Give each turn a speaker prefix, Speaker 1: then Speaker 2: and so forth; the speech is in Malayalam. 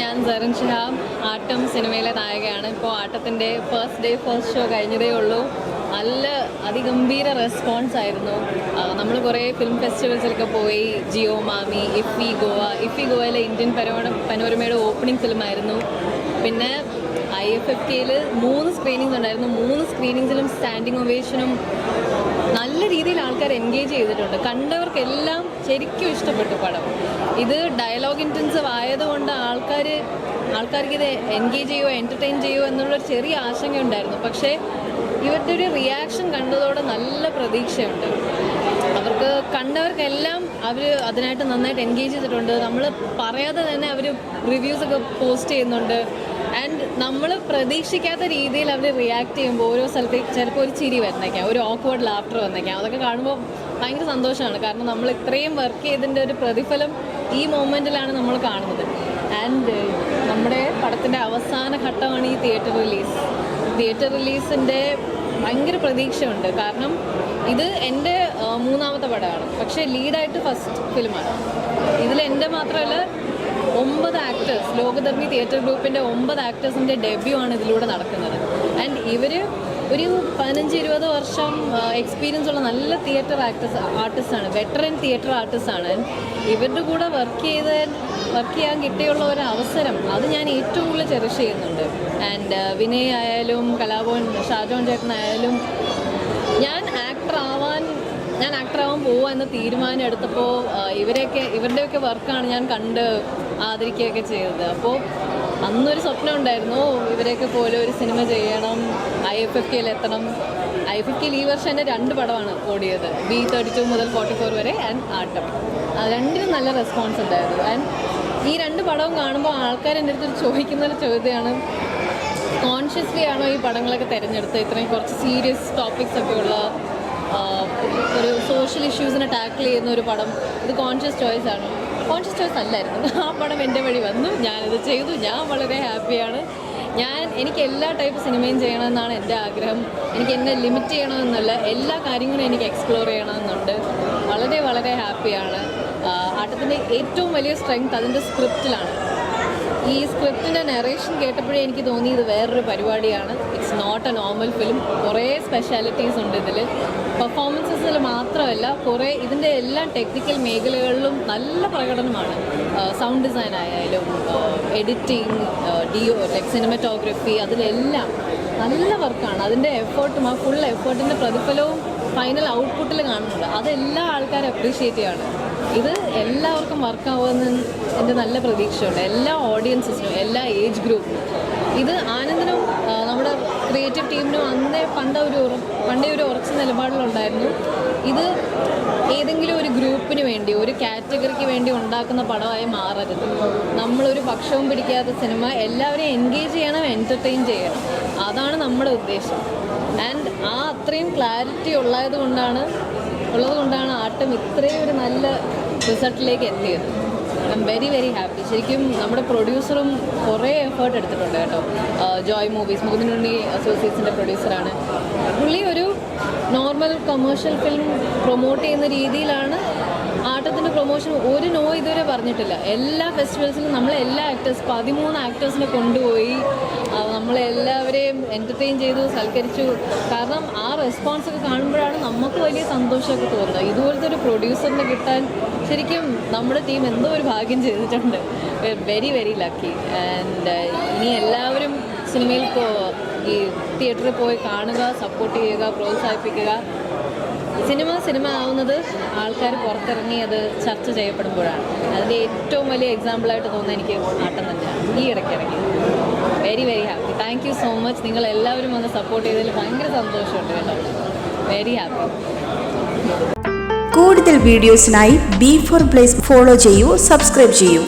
Speaker 1: ഞാൻ ജറിൻ ഷിഹാബ് ആട്ടം സിനിമയിലെ നായകയാണ്. ഇപ്പോൾ ആട്ടത്തിന്റെ ഫസ്റ്റ് ഡേ ഫസ്റ്റ് ഷോ കഴിഞ്ഞതേ ഉള്ളൂ. നല്ല അതിഗംഭീര റെസ്പോൺസ് ആയിരുന്നു. നമ്മൾ കുറേ ഫിലിം ഫെസ്റ്റിവൽസിലൊക്കെ പോയി. ജിയോ മാമി ഇഫി ഗോവ. ഇഫി ഗോവയിലെ ഇന്ത്യൻ പനോരമ പനോരമയുടെ ഓപ്പണിംഗ് ഫിലിമായിരുന്നു പിന്നെ ഐ എഫ് എഫ് കെയിൽ മൂന്ന് സ്ക്രീനിങ്സ് ഉണ്ടായിരുന്നു. മൂന്ന് സ്ക്രീനിങ്സിലും സ്റ്റാൻഡിങ് ഒവേഷനും നല്ല രീതിയിൽ ആൾക്കാർ എൻഗേജ് ചെയ്തിട്ടുണ്ട്. കണ്ടവർക്കെല്ലാം ശരിക്കും ഇഷ്ടപ്പെട്ടു പടം. ഇത് ഡയലോഗ് ഇന്റൻസീവ് ആയതുകൊണ്ട് ആൾക്കാർ ആൾക്കാർക്ക് ഇത് എൻഗേജ് ചെയ്യുമോ എന്റർടൈൻ ചെയ്യുമോ എന്നുള്ളൊരു ചെറിയ ആശങ്ക ഉണ്ടായിരുന്നു പക്ഷേ ഇവരുടെ ഒരു റിയാക്ഷൻ കണ്ടതോടെ നല്ല പ്രതീക്ഷയുണ്ട്. അവർക്ക് കണ്ടവർക്കെല്ലാം അവർ അതിനായിട്ട് നന്നായിട്ട് എൻഗേജ് ചെയ്തിട്ടുണ്ട്. നമ്മൾ പറയാതെ തന്നെ അവർ റിവ്യൂസൊക്കെ പോസ്റ്റ് ചെയ്യുന്നുണ്ട്. ആൻഡ് നമ്മൾ പ്രതീക്ഷിക്കാത്ത രീതിയിൽ അവർ റിയാക്ട് ചെയ്യുമ്പോൾ ഓരോ സ്ഥലത്തേക്ക് ചിലപ്പോൾ ഒരു ചിരി വരുന്നേക്കാം ഒരു ഓക്വേർഡ് ലാഫ്റ്റർ വന്നേക്കാം. അതൊക്കെ കാണുമ്പോൾ ഭയങ്കര സന്തോഷമാണ്. കാരണം നമ്മൾ ഇത്രയും വർക്ക് ചെയ്തതിന്റെ ഒരു പ്രതിഫലം ഈ മൊമെന്റിലാണ് നമ്മൾ കാണുന്നത്. ആൻഡ് നമ്മുടെ പടത്തിന്റെ അവസാന ഘട്ടമാണ് ഈ തിയേറ്റർ റിലീസ് തിയേറ്റർ റിലീസിന്റെ ഭയങ്കര പ്രതീക്ഷയുണ്ട്. കാരണം ഇത് എന്റെ മൂന്നാമത്തെ പടമാണ്. പക്ഷേ ലീഡായിട്ട് ഫസ്റ്റ് ഫിലിമാണ് ഇതിൽ എന്റെ മാത്രമല്ല ഒമ്പത് ആക്ടേഴ്സ് ലോകധർമ്മി തിയേറ്റർ ഗ്രൂപ്പിന്റെ ഒമ്പത് ആക്ടേഴ്സിന്റെ ഡെബ്യൂ ആണ് ഇതിലൂടെ നടക്കുന്നത്. ആൻഡ് ഇവർ ഒരു പതിനഞ്ച് ഇരുപത് വർഷം എക്സ്പീരിയൻസ് ഉള്ള നല്ല തിയേറ്റർ ആക്ടേഴ്സ് ആർട്ടിസ്റ്റാണ് വെറ്ററൻ തിയേറ്റർ ആർട്ടിസ്റ്റാണ് ഇവരുടെ കൂടെ വർക്ക് ചെയ്ത് വർക്ക് ചെയ്യാൻ കിട്ടിയുള്ള ഒരു അവസരം അത് ഞാൻ ഏറ്റവും കൂടുതൽ ചെറിഷ് ചെയ്യുന്നുണ്ട്. ആൻഡ് വിനയ് ആയാലും കലാഭവൻ ഷാജോൻ ചേട്ടനായാലും ഞാൻ ആക്ടർ ആവാൻ ഞാൻ ആക്ടർ ആവാൻ പോവുക എന്ന തീരുമാനം എടുത്തപ്പോൾ ഇവരെയൊക്കെ ഇവരുടെയൊക്കെ വർക്കാണ് ഞാൻ കണ്ട് ആദരിക്കുകയൊക്കെ ചെയ്തത്. അപ്പോൾ അന്നൊരു സ്വപ്നം ഉണ്ടായിരുന്നു ഇവരെയൊക്കെ പോലെ ഒരു സിനിമ ചെയ്യണം ഐ എഫ് എഫ് കെയിൽ എത്തണം. ഐ എഫ് എഫ് കെയിൽ ഈ വർഷം എന്റെ രണ്ട് പടമാണ് ഓടിയത്. ബി തേർട്ടി ടു മുതൽ ഫോർട്ടി ഫോർ വരെ ആൻഡ് ആട്ടം. രണ്ടിനും നല്ല റെസ്പോൺസ് ഉണ്ടായിരുന്നു. ആൻഡ് ഈ രണ്ട് പടവും കാണുമ്പോൾ ആൾക്കാർ എന്റെ അടുത്ത് ചോദിക്കുന്ന ഒരു ചോദ്യമാണ് കോൺഷ്യസ്ലി ആണോ ഈ പടങ്ങളൊക്കെ തിരഞ്ഞെടുത്ത് ഇത്രയും കുറച്ച് സീരിയസ് ടോപ്പിക്സ് ഒക്കെ ഉള്ള ഒരു സോഷ്യൽ ഇഷ്യൂസിനെ ടാക്കിൾ ചെയ്യുന്ന ഒരു പടം. ഇത് കോൺഷ്യസ് ചോയ്സ് ആണ്. കോൺഷ്യസ് ചോയ്സ് അല്ലായിരുന്നു. ആ പടം എന്റെ വഴി വന്നു. ഞാനിത് ചെയ്തു. ഞാൻ വളരെ ഹാപ്പിയാണ് ഞാൻ എനിക്ക് എല്ലാ ടൈപ്പ് സിനിമയും ചെയ്യണമെന്നാണ് എന്റെ ആഗ്രഹം. എനിക്ക് എന്നെ ലിമിറ്റ് ചെയ്യണമെന്നല്ല എല്ലാ കാര്യങ്ങളും എനിക്ക് എക്സ്പ്ലോർ ചെയ്യണമെന്നുണ്ട്. വളരെ വളരെ ഹാപ്പിയാണ് ആട്ടത്തിന്റെ ഏറ്റവും വലിയ സ്ട്രെങ്ത് അതിന്റെ സ്ക്രിപ്റ്റിലാണ് ഈ സ്ക്രിപ്റ്റിന്റെ നറേഷൻ കേട്ടപ്പോഴേ എനിക്ക് തോന്നി ഇത് വേറൊരു പരിപാടിയാണ്. It's not a normal film കുറേ സ്പെഷ്യാലിറ്റീസ് ഉണ്ട് ഇതിൽ പെർഫോമൻസസിൽ മാത്രമല്ല കുറേ ഇതിന്റെ എല്ലാ ടെക്നിക്കൽ മേഖലകളിലും നല്ല പ്രകടനമാണ്. സൗണ്ട് ഡിസൈൻ ആയാലും എഡിറ്റിംഗ് ഡിയോ ലൈക് സിനിമറ്റോഗ്രഫി അതിലെല്ലാം നല്ല വർക്കാണ് അതിന്റെ എഫേർട്ടും ആ ഫുൾ എഫേർട്ടിന്റെ പ്രതിഫലവും ഫൈനൽ ഔട്ട്പുട്ടിൽ കാണുന്നുണ്ട്. അതെല്ലാ ആൾക്കാരും അപ്രീഷിയേറ്റ് ചെയ്യാണ്. ഇത് എല്ലാവർക്കും വർക്കാവുമെന്ന് എന്റെ നല്ല പ്രതീക്ഷയുണ്ട്. എല്ലാ ഓഡിയൻസിനും എല്ലാ ഏജ് ഗ്രൂപ്പിനും ഇത് ആനന്ദിനും നമ്മുടെ ക്രിയേറ്റീവ് ടീമിനും അന്നേ പണ്ട ഒരു പണ്ടേ ഒരു ഉറച്ച നിലപാടിലുണ്ടായിരുന്നു ഇത് ഏതെങ്കിലും ഒരു ഗ്രൂപ്പിന് വേണ്ടി ഒരു കാറ്റഗറിക്ക് വേണ്ടി ഉണ്ടാക്കുന്ന പടമായി മാറരുത്. നമ്മളൊരു പക്ഷവും പിടിക്കാത്ത സിനിമ എല്ലാവരെയും എൻഗേജ് ചെയ്യണം എന്റർടൈൻ ചെയ്യണം. അതാണ് നമ്മുടെ ഉദ്ദേശം. ആൻഡ് ആ അത്രയും ക്ലാരിറ്റി ഉള്ളത് കൊണ്ടാണ് ഉള്ളത് കൊണ്ടാണ് ആട്ടം ഇത്രയും ഒരു നല്ല റിസൾട്ടിലേക്ക് എത്തിയത്. I am very very happy ശരിക്കും നമ്മുടെ പ്രൊഡ്യൂസറും കുറേ എഫേർട്ട് എടുത്തിട്ടുണ്ട് കേട്ടോ. ജോയ് മൂവീസ് മുകുന്ദനുണ്ണി അസോസിയേറ്റ്സിന്റെ പ്രൊഡ്യൂസറാണ് പുള്ളി ഒരു നോർമൽ കൊമേഴ്ഷ്യൽ ഫിലിം പ്രൊമോട്ട് ചെയ്യുന്ന രീതിയിലാണ് പ്രൊമോഷൻ ഒരു നോ ഇതുവരെ പറഞ്ഞിട്ടില്ല. എല്ലാ ഫെസ്റ്റിവൽസിലും നമ്മളെ എല്ലാ ആക്ടേഴ്സ് പതിമൂന്ന് ആക്ടേഴ്സിനെ കൊണ്ടുപോയി നമ്മളെല്ലാവരെയും എന്റർടൈൻ ചെയ്തു സൽക്കരിച്ചു. കാരണം ആ റെസ്പോൺസ് ഒക്കെ കാണുമ്പോഴാണ് നമുക്ക് വലിയ സന്തോഷമൊക്കെ തോന്നുന്നത്. ഇതുപോലത്തെ ഒരു പ്രൊഡ്യൂസറിനെ കിട്ടാൻ ശരിക്കും നമ്മുടെ ടീം എന്തോ ഒരു ഭാഗ്യം ചെയ്തിട്ടുണ്ട്. വെരി വെരി ലക്കി ആൻഡ് ഇനി എല്ലാവരും സിനിമയിൽ ഈ തിയേറ്ററിൽ പോയി കാണുക സപ്പോർട്ട് ചെയ്യുക പ്രോത്സാഹിപ്പിക്കുക. സിനിമ സിനിമ ആവുന്നത് ആൾക്കാർ പുറത്തിറങ്ങി അത് ചർച്ച ചെയ്യപ്പെടുമ്പോഴാണ്. അതിന്റെ ഏറ്റവും വലിയ എക്സാമ്പിളായിട്ട് തോന്നുന്നത് എനിക്ക് ആട്ടം തന്നെയാണ്. ഈ ഇടയ്ക്ക് ഇറങ്ങി very very happy thank you so much നിങ്ങൾ എല്ലാവരും വന്ന് സപ്പോർട്ട് ചെയ്തതിൽ ഭയങ്കര സന്തോഷമുണ്ട് കേട്ടോ. വെരി ഹാപ്പി
Speaker 2: കൂടുതൽ വീഡിയോസിനായി ബി ഫോർ പ്ലേസ് ഫോളോ ചെയ്യൂ സബ്സ്ക്രൈബ് ചെയ്യൂ.